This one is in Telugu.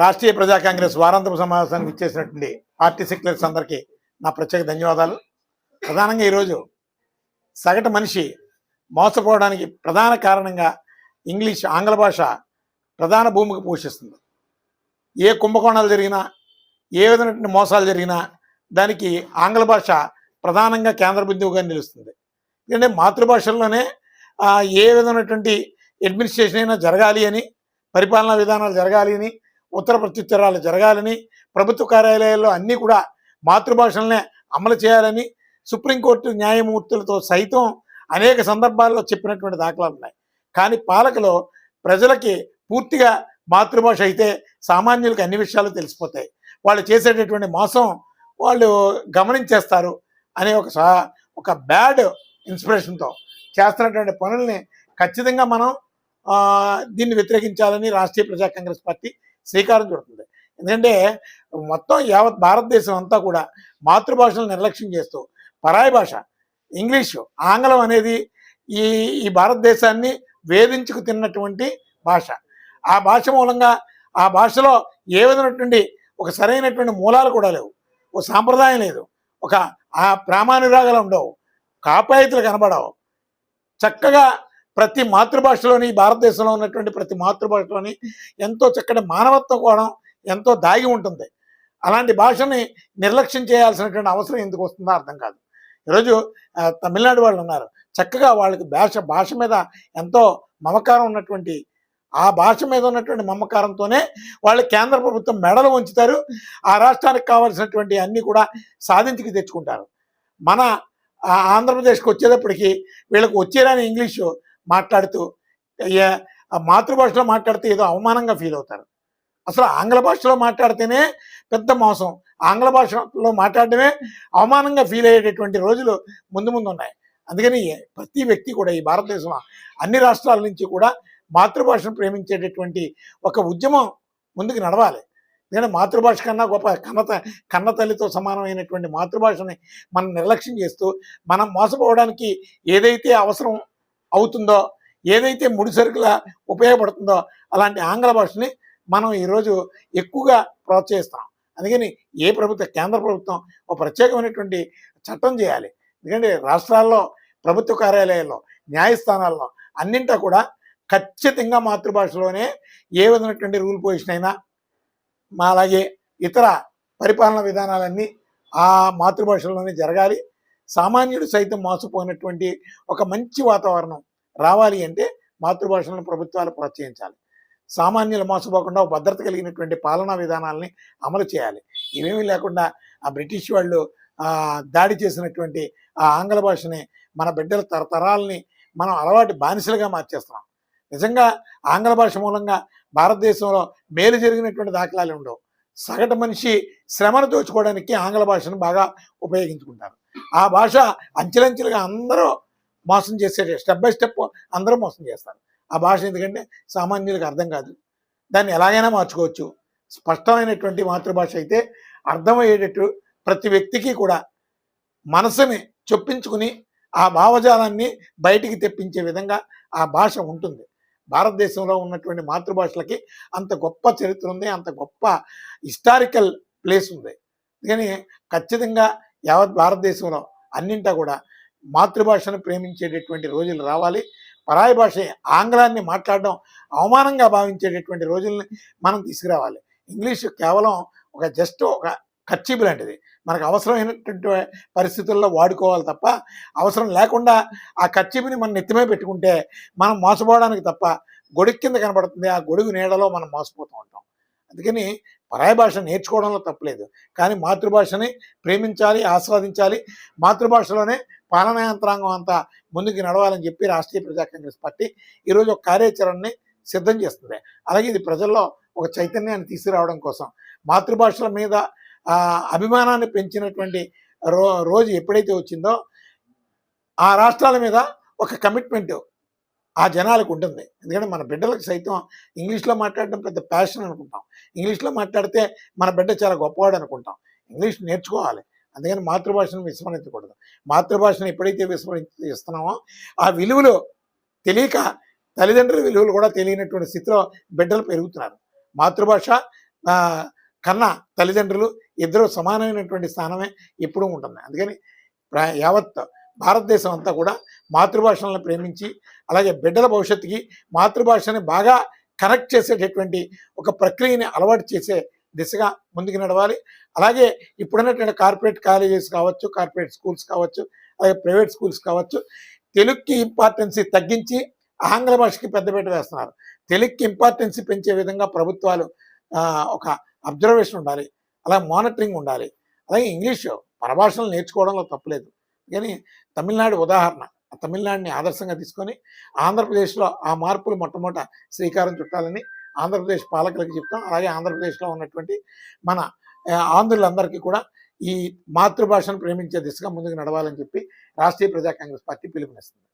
రాష్ట్రీయ ప్రజా కాంగ్రెస్ వారాంతపు సమావేశానికి ఇచ్చేసినటువంటి పార్టీ సెక్రటరీస్ అందరికీ నా ప్రత్యేక ధన్యవాదాలు. ప్రధానంగా ఈరోజు సగటు మనిషి మోసపోవడానికి ప్రధాన కారణంగా ఇంగ్లీష్ ఆంగ్ల భాష ప్రధాన భూమిక పోషిస్తుంది. ఏ కుంభకోణాలు జరిగినా ఏ విధమైనటువంటి మోసాలు జరిగినా దానికి ఆంగ్ల భాష ప్రధానంగా కేంద్ర బిందువుగా నిలుస్తుంది. ఎందుకంటే మాతృభాషల్లోనే ఏ విధమైనటువంటి అడ్మినిస్ట్రేషన్ అయినా జరగాలి అని పరిపాలనా విధానాలు జరగాలి అని ఉత్తర ప్రత్యుత్తరాలు జరగాలని ప్రభుత్వ కార్యాలయాల్లో అన్నీ కూడా మాతృభాషలనే అమలు చేయాలని సుప్రీంకోర్టు న్యాయమూర్తులతో సైతం అనేక సందర్భాల్లో చెప్పినటువంటి దాఖలాలు ఉన్నాయి. కానీ పాలకులు ప్రజలకి పూర్తిగా మాతృభాష అయితే సామాన్యులకు అన్ని విషయాలు తెలిసిపోతాయి. వాళ్ళు చేసేటటువంటి మోసం వాళ్ళు గమనించేస్తారు అనే ఒక ఒక బ్యాడ్ ఇన్స్పిరేషన్తో చేస్తున్నటువంటి పనుల్ని ఖచ్చితంగా మనం దీన్ని వ్యతిరేకించాలని రాష్ట్రీయ ప్రజా కాంగ్రెస్ పార్టీ శ్రీకారం చుడుతుంది. ఎందుకంటే మొత్తం యావత్ భారతదేశం అంతా కూడా మాతృభాషను నిర్లక్ష్యం చేస్తూ పరాయి భాష ఇంగ్లీషు ఆంగ్లం అనేది ఈ ఈ భారతదేశాన్ని వేధించుకు తిన్నటువంటి భాష. ఆ భాష మూలంగా ఆ భాషలో ఏ విధమైనటువంటి ఒక సరైనటువంటి మూలాలు కూడా లేవు. ఒక సాంప్రదాయం లేదు. ఒక ఆ ప్రామాణిరాగాలు ఉండవు. కాపాయితులు కనబడవు. చక్కగా ప్రతి మాతృభాషలోని ఈ భారతదేశంలో ఉన్నటువంటి ప్రతి మాతృభాషలోని ఎంతో చక్కటి మానవత్వం కూడా ఎంతో దాగి ఉంటుంది. అలాంటి భాషని నిర్లక్ష్యం చేయాల్సినటువంటి అవసరం ఎందుకు వస్తుందో అర్థం కాదు. ఈరోజు తమిళనాడు వాళ్ళు ఉన్నారు. చక్కగా వాళ్ళకి భాష భాష మీద ఎంతో మమకారం ఉన్నటువంటి ఆ భాష మీద ఉన్నటువంటి మమకారంతోనే వాళ్ళు కేంద్ర ప్రభుత్వం మెడలు ఉంచుతారు ఆ రాష్ట్రానికి కావాల్సినటువంటి అన్నీ కూడా సాధించికి తెచ్చుకుంటారు. మన ఆంధ్రప్రదేశ్కి వచ్చేటప్పటికి వీళ్ళకి వచ్చేరాని ఇంగ్లీషు మాట్లాడుతూ ఆ మాతృభాషలో మాట్లాడితే ఏదో అవమానంగా ఫీల్ అవుతారు. అసలు ఆంగ్ల భాషలో మాట్లాడితేనే పెద్ద మోసం. ఆంగ్ల భాషలో మాట్లాడడమే అవమానంగా ఫీల్ అయ్యేటటువంటి రోజులు ముందు ముందు ఉన్నాయి. అందుకని ప్రతి వ్యక్తి కూడా ఈ భారతదేశంలో అన్ని రాష్ట్రాల నుంచి కూడా మాతృభాషను ప్రేమించేటటువంటి ఒక ఉద్యమం ముందుకు నడవాలి. ఎందుకంటే మాతృభాష కన్నా గొప్ప కన్నత కన్న తల్లితో సమానమైనటువంటి మాతృభాషని మనం నిర్లక్ష్యం చేస్తూ మనం మోసపోవడానికి ఏదైతే అవసరం అవుతుందో ఏదైతే ముడిసరుకులా ఉపయోగపడుతుందో అలాంటి ఆంగ్ల భాషని మనం ఈరోజు ఎక్కువగా ప్రోత్సహిస్తాం. అందుకని ఏ ప్రభుత్వ కేంద్ర ప్రభుత్వం ఒక ప్రత్యేకమైనటువంటి చట్టం చేయాలి. ఎందుకంటే రాష్ట్రాల్లో ప్రభుత్వ కార్యాలయాల్లో న్యాయస్థానాల్లో అన్నింటా కూడా ఖచ్చితంగా మాతృభాషలోనే ఏ విధమైనటువంటి రూల్ పొజిషన్ అయినా మా అలాగే ఇతర పరిపాలన విధానాలన్నీ ఆ మాతృభాషలోనే జరగాలి. సామాన్యుడు సైతం మోసపోయినటువంటి ఒక మంచి వాతావరణం రావాలి అంటే మాతృభాషలను ప్రభుత్వాలు ప్రోత్సహించాలి. సామాన్యులు మోసపోకుండా భద్రత కలిగినటువంటి పాలనా విధానాలని అమలు చేయాలి. ఇవేమీ లేకుండా ఆ బ్రిటిష్ వాళ్ళు దాడి చేసినటువంటి ఆ ఆంగ్ల భాషని మన బిడ్డల తరతరాలని మనం అలవాటు బానిసలుగా మార్చేస్తున్నాం. నిజంగా ఆంగ్ల భాష మూలంగా భారతదేశంలో మేలు జరిగినటువంటి దాఖలాలు ఉండవు. సగటు మనిషి శ్రమను దోచుకోవడానికి ఆంగ్ల భాషను బాగా ఉపయోగించుకుంటారు. ఆ భాష అంచెలంచెలుగా అందరూ మోసం చేసే స్టెప్ బై స్టెప్ అందరూ మోసం చేస్తారు. ఆ భాష ఎందుకంటే సామాన్యులకు అర్థం కాదు. దాన్ని ఎలాగైనా మార్చుకోవచ్చు. స్పష్టమైనటువంటి మాతృభాష అయితే అర్థమయ్యేటట్టు ప్రతి వ్యక్తికి కూడా మనసుని చొప్పించుకుని ఆ భావజాలాన్ని బయటికి తెప్పించే విధంగా ఆ భాష ఉంటుంది. భారతదేశంలో ఉన్నటువంటి మాతృభాషలకి అంత గొప్ప చరిత్ర ఉంది. అంత గొప్ప హిస్టారికల్ ప్లేస్ ఉంది. కానీ ఖచ్చితంగా యావత్ భారతదేశంలో అన్నింటా కూడా మాతృభాషను ప్రేమించేటటువంటి రోజులు రావాలి. పరాయి భాష ఆంగ్లాన్ని మాట్లాడడం అవమానంగా భావించేటటువంటి రోజుల్ని మనం తీసుకురావాలి. ఇంగ్లీష్ కేవలం ఒక జస్ట్ ఒక ఖర్చీపు లాంటిది. మనకు అవసరమైనటువంటి పరిస్థితుల్లో వాడుకోవాలి తప్ప అవసరం లేకుండా ఆ ఖర్చీపుని మనం నెత్తిమే పెట్టుకుంటే మనం మోసపోవడానికి తప్ప గొడుగు కింద కనబడుతుంది. ఆ గొడుగు నీడలో మనం మోసపోతూ ఉంటాం. అందుకని పరాయ భాష నేర్చుకోవడంలో తప్పలేదు. కానీ మాతృభాషని ప్రేమించాలి ఆస్వాదించాలి. మాతృభాషలోనే పాలనా యంత్రాంగం అంతా ముందుకు నడవాలని చెప్పి రాష్ట్రీయ ప్రజా కాంగ్రెస్ పార్టీ ఈరోజు ఒక కార్యాచరణని సిద్ధం చేస్తుంది. అలాగే ఇది ప్రజల్లో ఒక చైతన్యాన్ని తీసుకురావడం కోసం. మాతృభాషల మీద అభిమానాన్ని పెంచినటువంటి రో రోజు ఎప్పుడైతే వచ్చిందో ఆ రాష్ట్రాల మీద ఒక కమిట్మెంట్ ఆ జనాలకు ఉంటుంది. ఎందుకంటే మన బిడ్డలకు సైతం ఇంగ్లీష్లో మాట్లాడడం పెద్ద ప్యాషన్ అనుకుంటాం. ఇంగ్లీష్లో మాట్లాడితే మన బిడ్డ చాలా గొప్పవాడు అనుకుంటాం. ఇంగ్లీష్ నేర్చుకోవాలి. అందుకని మాతృభాషను విస్మరించకూడదు. మాతృభాషను ఎప్పుడైతే విస్మరిస్తున్నామో ఆ విలువలు తెలియక తల్లిదండ్రుల విలువలు కూడా తెలియనటువంటి స్థితిలో బిడ్డలు పెరుగుతున్నారు. మాతృభాష కన్నా తల్లిదండ్రులు ఇద్దరు సమానమైనటువంటి స్థానమే ఎప్పుడూ ఉంటుంది అందుకని ప్ర- యావత్ భారతదేశం అంతా కూడా మాతృభాషలను ప్రేమించి అలాగే బిడ్డల భవిష్యత్తుకి మాతృభాషని బాగా కనెక్ట్ చేసేటటువంటి ఒక ప్రక్రియని అలవాటు చేసే దిశగా ముందుకు నడవాలి. అలాగే ఇప్పుడున్నటువంటి కార్పొరేట్ కాలేజెస్ కావచ్చు కార్పొరేట్ స్కూల్స్ కావచ్చు అలాగే ప్రైవేట్ స్కూల్స్ కావచ్చు తెలుగుకి ఇంపార్టెన్సీ తగ్గించి ఆంగ్ల భాషకి పెద్దపీట వేస్తున్నారు. తెలుగుకి ఇంపార్టెన్సీ పెంచే విధంగా ప్రభుత్వాలు ఒక అబ్జర్వేషన్ ఉండాలి. అలాగే మానిటరింగ్ ఉండాలి. అలాగే ఇంగ్లీష్ పరభాషలు నేర్చుకోవడంలో తప్పలేదు. కానీ తమిళనాడు ఉదాహరణ. తమిళనాడుని ఆదర్శంగా తీసుకొని ఆంధ్రప్రదేశ్లో ఆ మార్పులు మొట్టమొదట శ్రీకారం చుట్టాలని ఆంధ్రప్రదేశ్ పాలకులకు చెప్తాం. అలాగే ఆంధ్రప్రదేశ్లో ఉన్నటువంటి మన ఆంధ్రులందరికీ కూడా ఈ మాతృభాషను ప్రేమించే దిశగా ముందుకు నడవాలని చెప్పి రాష్ట్రీయ ప్రజా కాంగ్రెస్ పార్టీ పిలుపునిస్తుంది.